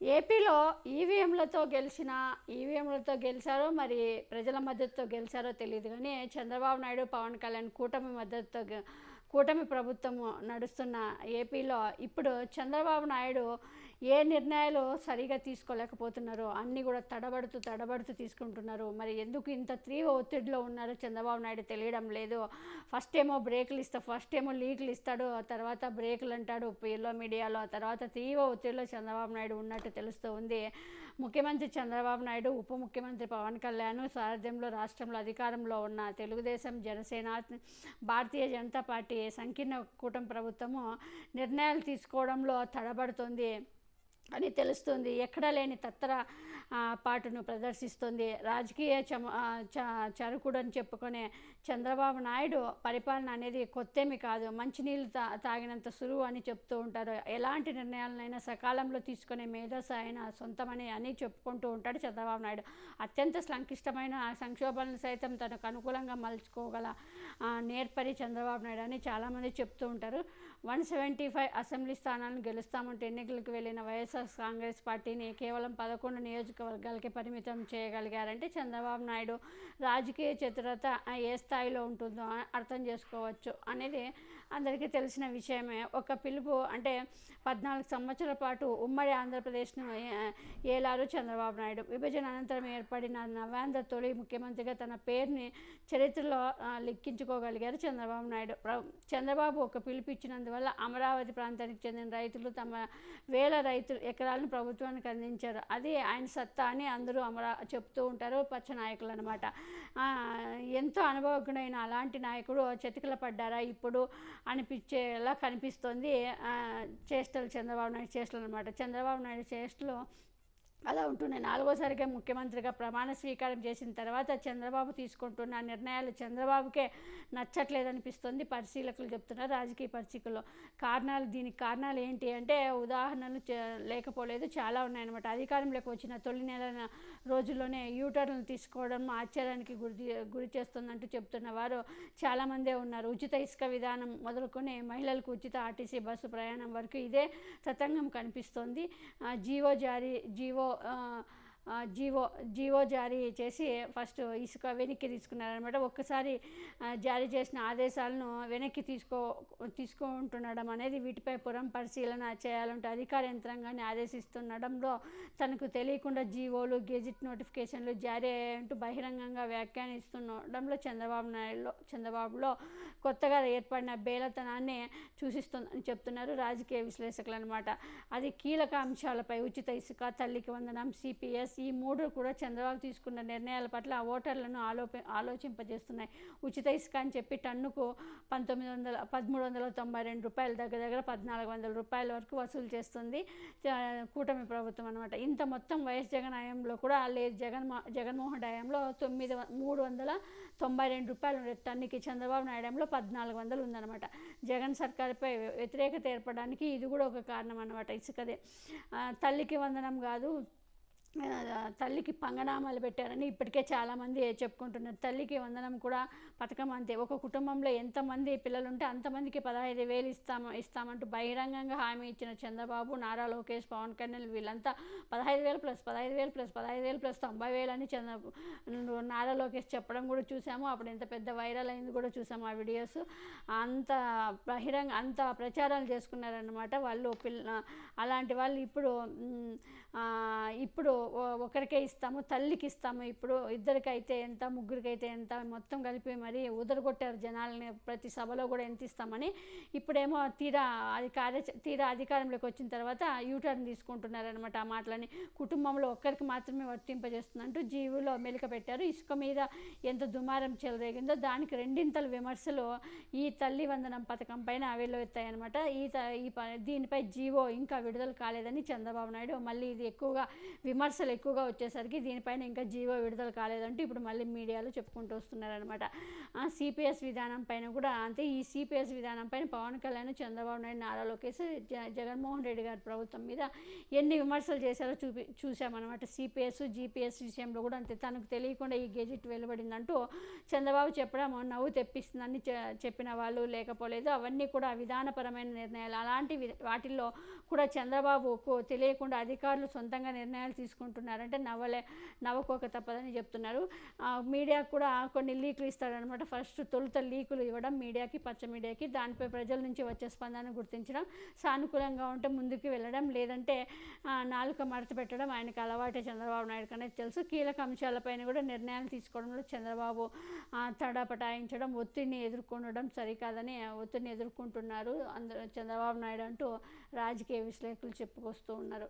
ఏపీలో ఈవీఎంలతో గెలిచిన ఈవీఎంలతో గెలిచారో మరి ప్రజల మద్దతుతో గెలిచారో తెలియదు కానీ చంద్రబాబు నాయుడు పవన్ కళ్యాణ్ కూటమి మద్దతుతో కూటమి ప్రభుత్వము నడుస్తున్న ఏపీలో ఇప్పుడు చంద్రబాబు నాయుడు ఏ నిర్ణయాలు సరిగా తీసుకోలేకపోతున్నారు? అన్నీ కూడా తడబడుతూ తడబడుతూ తీసుకుంటున్నారు. మరి ఎందుకు ఇంత తీవ్ర ఒత్తిడిలో ఉన్నారో చంద్రబాబు నాయుడు తెలియడం లేదు. ఫస్ట్ ఏమో బ్రేకులు ఇస్తా ఫస్ట్ ఏమో లీకులు ఇస్తాడు తర్వాత బ్రేకులు అంటాడు ఎల్లో మీడియాలో తర్వాత తీవ్ర ఒత్తిడిలో చంద్రబాబు నాయుడు ఉన్నట్టు తెలుస్తూ ఉంది. ముఖ్యమంత్రి చంద్రబాబు నాయుడు ఉప ముఖ్యమంత్రి పవన్ కళ్యాణ్ సారథ్యంలో రాష్ట్రంలో అధికారంలో ఉన్న తెలుగుదేశం జనసేన భారతీయ జనతా పార్టీ సంకీర్ణ కూటమి ప్రభుత్వము నిర్ణయాలు తీసుకోవడంలో తడబడుతుంది. అని తెలుస్తుంది. ఎక్కడా లేని తత్తర పాటును ప్రదర్శిస్తుంది. రాజకీయ చమ చ చరుకుడు చెప్పుకునే చంద్రబాబు నాయుడు పరిపాలన అనేది కొత్తేమి కాదు. మంచినీళ్ళు తా తాగినంత సులువు అని చెప్తూ ఉంటారు. ఎలాంటి నిర్ణయాలనైనా సకాలంలో తీసుకునే మేధస్సు ఆయన సొంతమని అని చెప్పుకుంటూ ఉంటాడు చంద్రబాబు నాయుడు. అత్యంత సంక్లిష్టమైన సంక్షోభాలను సైతం తనకు అనుకూలంగా మలుచుకోగల నేర్పరి చంద్రబాబు నాయుడు అని చాలామంది చెప్తూ ఉంటారు. వన్ సెవెంటీ ఫైవ్ అసెంబ్లీ స్థానాలను గెలుస్తామంటూ ఎన్నికలకు వెళ్ళిన వైఎస్ఆర్ కాంగ్రెస్ పార్టీని కేవలం పదకొండు నియోజకవర్గాలకే పరిమితం చేయగలిగారంటే చంద్రబాబు నాయుడు రాజకీయ చతురత ఏ స్థాయిలో ఉంటుందో అర్థం చేసుకోవచ్చు. అనేది అందరికీ తెలిసిన విషయమే. ఒక పిలుపు అంటే పద్నాలుగు సంవత్సరాల పాటు ఉమ్మడి ఆంధ్రప్రదేశ్ను ఏలారు చంద్రబాబు నాయుడు. విభజన అనంతరం ఏర్పడిన నవాంధ్ర తొలి ముఖ్యమంత్రిగా తన పేరుని చరిత్రలో ఆ, లిఖించుకోగలిగారు చంద్రబాబు నాయుడు. చంద్రబాబు ఒక పిలుపు అందువల్ల అమరావతి ప్రాంతానికి చెందిన రైతులు తమ వేల రైతులు ఎకరాలను ప్రభుత్వానికి అందించారు. అది ఆయన సత్తా అని అందరూ అమరా చెప్తూ ఉంటారు. పచ్చ నాయకులు అనమాట ఎంతో అనుభవజ్ఞుడైన అలాంటి నాయకుడు చతికిల పడ్డారా ఇప్పుడు అనిపించేలా కనిపిస్తుంది. చేష్టలు చంద్రబాబు నాయుడు చేష్టలు అనమాట చంద్రబాబు నాయుడు చేష్టలు అలా ఉంటున్నాయి నాలుగోసారిగా ముఖ్యమంత్రిగా ప్రమాణ స్వీకారం చేసిన తర్వాత చంద్రబాబు తీసుకుంటున్న నిర్ణయాలు చంద్రబాబుకే నచ్చట్లేదనిపిస్తుంది పరిశీలకులు చెప్తున్నారు రాజకీయ పరిస్థితుల్లో కారణాలు దీనికి కారణాలు ఏంటి అంటే ఉదాహరణలు లేకపోలేదు చాలా ఉన్నాయన్నమాట. అధికారంలోకి వచ్చిన తొలి నెల రోజుల్లోనే యూటర్న్లు తీసుకోవడం ఆశ్చర్యానికి గురి గురి చేస్తుందంటూ చెప్తున్న వారు చాలామందే ఉన్నారు. ఉచిత ఇసుక విధానం మొదలుకొని మహిళలకు ఉచిత ఆర్టీసీ బస్సు ప్రయాణం వరకు ఇదే తతంగం కనిపిస్తోంది. జీవో జారీ జీవో ఆ, ఆ, జీవో జీవో జారీ చేసి ఫస్ట్ ఇసుక వెనక్కి తీసుకున్నారనమాట ఒక్కసారి జారీ చేసిన ఆదేశాలను వెనక్కి తీసుకో తీసుకుంటుండడం అనేది వీటిపై పురం పరిశీలన చేయాలంటే అధికార యంత్రాంగాన్ని ఆదేశిస్తుండడంలో తనకు తెలియకుండా జీవోలు గెజిట్ నోటిఫికేషన్లు జారీ అయ్యాయంటూ బహిరంగంగా వ్యాఖ్యానిస్తుండడంలో చంద్రబాబు నాయుడులో చంద్రబాబులో కొత్తగా ఏర్పడిన బేలతనాన్ని చూసిస్తుందని చెప్తున్నారు రాజకీయ విశ్లేషకులు అనమాట అది కీలక అంశాలపై ఉచిత ఇసుక తల్లికి వందనం సిపిఎస్ ఈ మూడు కూడా చంద్రబాబు తీసుకున్న నిర్ణయాల పట్ల ఆ ఓటర్లను ఆలోప ఆలోచింపజేస్తున్నాయి. ఉచిత ఇసుక అని చెప్పి టన్నుకు పంతొమ్మిది వందల పదమూడు వందల తొంభై రెండు రూపాయల దగ్గర దగ్గర పద్నాలుగు వందల రూపాయల వరకు వసూలు చేస్తుంది కూటమి ప్రభుత్వం అనమాట ఇంత మొత్తం వైఎస్ జగన్ హయాంలో కూడా లేదు జగన్ జగన్మోహన్ హయాంలో తొమ్మిది మూడు వందల తొంభై రెండు రూపాయలు ఉండే టన్నుకి చంద్రబాబు నాయుడు హయాంలో పద్నాలుగు వందలు ఉందన్నమాట. జగన్ సర్కార్పై వ్యతిరేకత ఏర్పడడానికి ఇది కూడా ఒక కారణం అనమాట ఇసుకదే. తల్లికి వందనం కాదు తల్లికి పంగనామాలు పెట్టారని ఇప్పటికే చాలామంది చెప్పుకుంటున్నారు. తల్లికి వందనం కూడా పథకం అంతే. ఒక కుటుంబంలో ఎంతమంది పిల్లలు ఉంటే అంతమందికి పదహైదు వేలు ఇస్తాము ఇస్తామంటూ బహిరంగంగా హామీ ఇచ్చిన చంద్రబాబు నారా లోకేష్ పవన్ కళ్యాణ్ వీళ్ళంతా పదహైదు వేలు ప్లస్ పదహైదు వేలు ప్లస్ పదహైదు వేలు ప్లస్ తొంభై వేలు అని చంద్ర నారా లోకేష్ చెప్పడం కూడా చూసాము. అప్పుడు ఎంత పెద్ద వైరల్ అయింది కూడా చూసాము ఆ వీడియోస్. అంత బహిరంగ అంత ప్రచారాలు చేసుకున్నారన్నమాట వాళ్ళు పిల్ల అలాంటి వాళ్ళు ఇప్పుడు ఇప్పుడు ఒకరికే ఇస్తాము తల్లికి ఇస్తాము ఇప్పుడు ఇద్దరికైతే ఎంత ముగ్గురికైతే ఎంత మొత్తం కలిపి మరి ఉదరగొట్టారు జనాలని ప్రతి సభలో కూడా ఎంత ఇస్తామని. ఇప్పుడేమో తీరా అది కార్య తీరా అధికారంలోకి వచ్చిన తర్వాత యూటర్న్ తీసుకుంటున్నారనమాట ఆ మాటలని. కుటుంబంలో ఒక్కరికి మాత్రమే వర్తింపజేస్తుందంటూ జీవులో మెలిక పెట్టారు. ఇసుక మీద ఎంత దుమారం చెలరేగిందో దానికి రెండింతల విమర్శలు ఈ తల్లి వందనం పథకం పైన వెల్లువెత్తాయన్నమాట ఈ త- ఈ దీనిపై జీవో ఇంకా విడుదల కాలేదని చంద్రబాబు నాయుడు మళ్ళీ ఇది ఎక్కువగా విమర్శ విమర్శలు ఎక్కువగా వచ్చేసరికి దీనిపైన ఇంకా జీవో విడుదల కాలేదంటూ ఇప్పుడు మళ్ళీ మీడియాలో చెప్పుకుంటూ వస్తున్నారనమాట సిపిఎస్ విధానం పైన కూడా అంతే ఈ సిపిఎస్ విధానం పైన పవన్ కళ్యాణ్ చంద్రబాబు నాయుడు నారా లోకేష్ జ జగన్మోహన్ రెడ్డి గారి ప్రభుత్వం మీద ఎన్ని విమర్శలు చేశారో చూపి చూసామన్నమాట సిపిఎస్ జీపీఎస్ విషయంలో కూడా అంతే. తనకు తెలియకుండా ఈ గెజిట్ వెలువడిందంటూ చంద్రబాబు చెప్పడం నవ్వు తెప్పిస్తుందని చెప్పిన వాళ్ళు లేకపోలేదు. అవన్నీ కూడా విధానపరమైన నిర్ణయాలు. అలాంటి వాటిల్లో కూడా చంద్రబాబుకు తెలియకుండా అధికారులు సొంతంగా నిర్ణయాలు తీసుకుంటున్నారంటే నవ్వలే నవ్వుకోక తప్పదని చెప్తున్నారు. మీడియాకు మీడియా కూడా కొన్ని లీకులు ఇస్తారనమాట ఫస్ట్ తొలుత లీకులు ఇవ్వడం మీడియాకి పచ్చ మీడియాకి. దానిపై ప్రజల నుంచి వచ్చే స్పందన గుర్తించడం సానుకూలంగా ఉంటే ముందుకు వెళ్ళడం లేదంటే నాలుక మడత పెట్టడం ఆయనకు అలవాటే చంద్రబాబు నాయుడు కనే తెలుసు. కీలక అంశాలపైన కూడా నిర్ణయాలు తీసుకోవడంలో చంద్రబాబు తడపటాయించడం ఒత్తిడిని ఎదుర్కొనడం సరికాదని ఒత్తిడిని ఎదుర్కొంటున్నారు. అందరూ చంద్రబాబు నాయుడు అంటూ రాజకీయ విశ్లేషకులు చెప్పుకొస్తూ ఉన్నారు.